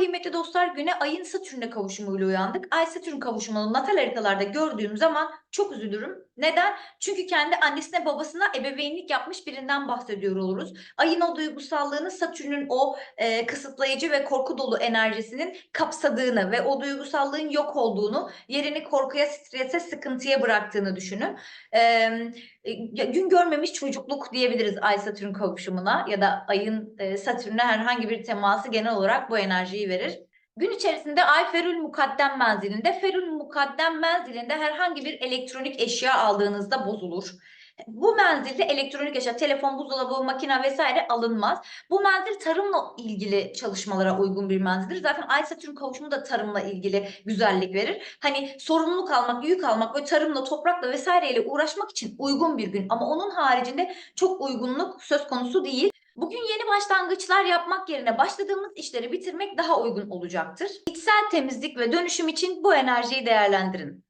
kıymetli dostlar güne ayın Satürn'e kavuşumuyla uyandık. Ay Satürn kavuşumunu natal haritalarda gördüğüm zaman çok üzülürüm. Neden? Çünkü kendi annesine babasına ebeveynlik yapmış birinden bahsediyor oluruz. Ayın o duygusallığını Satürn'ün o e, kısıtlayıcı ve korku dolu enerjisinin kapsadığını ve o duygusallığın yok olduğunu, yerini korkuya, strese, sıkıntıya bıraktığını düşünün. E, gün görmemiş çocukluk diyebiliriz Ay Satürn kavuşumuna ya da ayın e, Satürn'e herhangi bir teması genel olarak bu enerjiyi verir. Gün içerisinde Ay Ferül Mukaddem menzilinde, Ferül Mukaddem menzilinde herhangi bir elektronik eşya aldığınızda bozulur. Bu menzilde elektronik eşya, telefon, buzdolabı, makine vesaire alınmaz. Bu menzil tarımla ilgili çalışmalara uygun bir menzildir. Zaten Ay Satürn kavuşumu da tarımla ilgili güzellik verir. Hani sorumluluk almak, yük almak ve tarımla, toprakla vesaireyle uğraşmak için uygun bir gün. Ama onun haricinde çok uygunluk söz konusu değil. Bugün yeni başlangıçlar yapmak yerine başladığımız işleri bitirmek daha uygun olacaktır. İçsel temizlik ve dönüşüm için bu enerjiyi değerlendirin.